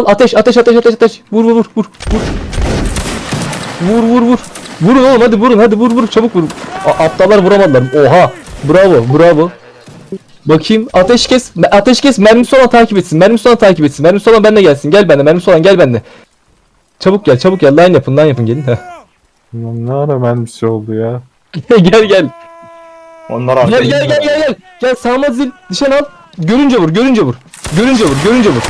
al ateş ateş ateş ateş ateş. Vur vur vur vur vur. Vur vur vur. Vurun oğlum hadi vurun hadi vur vur çabuk vur. A- aptallar vuramadılar. Oha. Bravo bravo. Bakayım ateş kes. Me- Ateş kes. Mermisi olan takip etsin. Mermisi olan takip etsin. Mermisi olan benimle gelsin. Gel bende. Mermisi olan gel bende. Çabuk gel çabuk gel. Line yapın line yapın gelin. Heh. Ne ara şey oldu ya. gel gel. Onlar Gel gel gel gel gel. Gel sağma zil. Nişan al. Görünce vur görünce vur. Görünce vur görünce vur.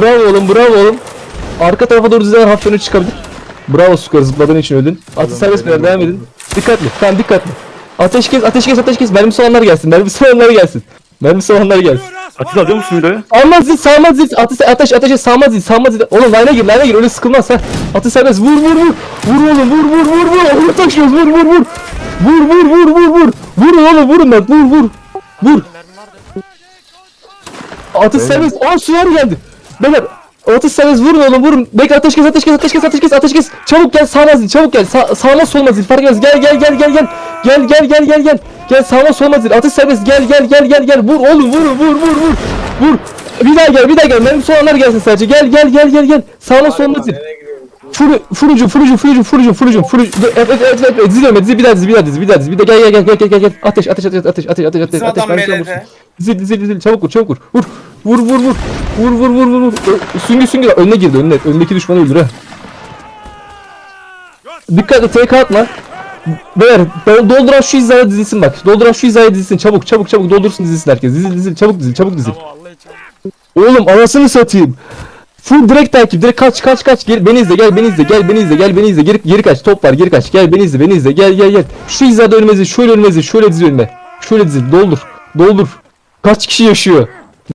Bravo oğlum bravo oğlum. Arka tarafa doğru diziler hafif öne çıkabilir. Bravo Sukar zıpladığın için öldün. Atı serbest beyler devam edin. Dikkatli tamam dikkatli. Ateş kes ateş kes ateş kes. Mermisi olanlar gelsin. Mermisi olanlar gelsin. Mermisi olanlar gelsin. Atilla alıyor musun videoyu? Sağma zil sağma zil. Atı ateş ateşe sağma zil sağma zil. Oğlum line'e gir line'e gir öyle sıkılmaz ha. Atı serbest vur vur vur. Vur oğlum vur vur vur vur. Onu taşıyoruz vur vur vur. Vur vur vur vur vur. Vurun oğlum vurun lan vur vur. Vur. Atı serbest. Aa sular geldi. Beyler Atı serbest vurun oğlum vurun. Bekle ateş kes ateş kes ateş kes ateş kes ateş kes. Çabuk gel sağma zil çabuk gel. Sa sağma solma zil fark etmez. Gel gel gel gel gel. Gel gel gel gel gel. Gel sağma solma zil. Atış serbest gel gel gel gel gel. Vur oğlum vur vur vur vur. Vur. Bir daha gel bir daha gel. Benim soğanlar gelsin sadece. Gel gel gel gel gel. Sağma solma zil. Furu, furucu, furucu, furucu, furucu, furucu, furucu. Evet, evet, evet, evet. Dizi dönme, dizi bir daha dizi, bir daha dizi, bir daha dizi. Bir de gel, gel, gel, gel, gel, gel, gel. Ateş, ateş, ateş, ateş, ateş, ateş, ateş, ateş. Şey vursun. BLT. Dizil, dizil, dizil. Çabuk vur, çabuk vur. Vur, vur, vur, vur. Vur, vur, vur, vur, vur. Ö- Süngü, süngü. Önüne girdi, önüne. Önündeki düşmanı öldür ha. Dikkatli, TK atma. Beyler, do- dolduran şu hizaya dizilsin bak. Dolduran şu hizaya dizilsin. Çabuk, çabuk, çabuk. Doldursun dizilsin herkes. Dizil, dizil. Çabuk dizil, çabuk dizil. Oğlum anasını satayım. Full direkt takip. Direkt kaç kaç kaç. Gel beni izle. Gel beni izle. Gel beni izle. Gel beni izle. Geri, geri kaç. Top var. Geri kaç. Gel beni izle. Beni izle. Gel gel gel. Şu hizada önüme dizil. Şöyle önüme dizil. Şöyle dizil önüme. Şöyle dizil. Doldur. Doldur. Kaç kişi yaşıyor?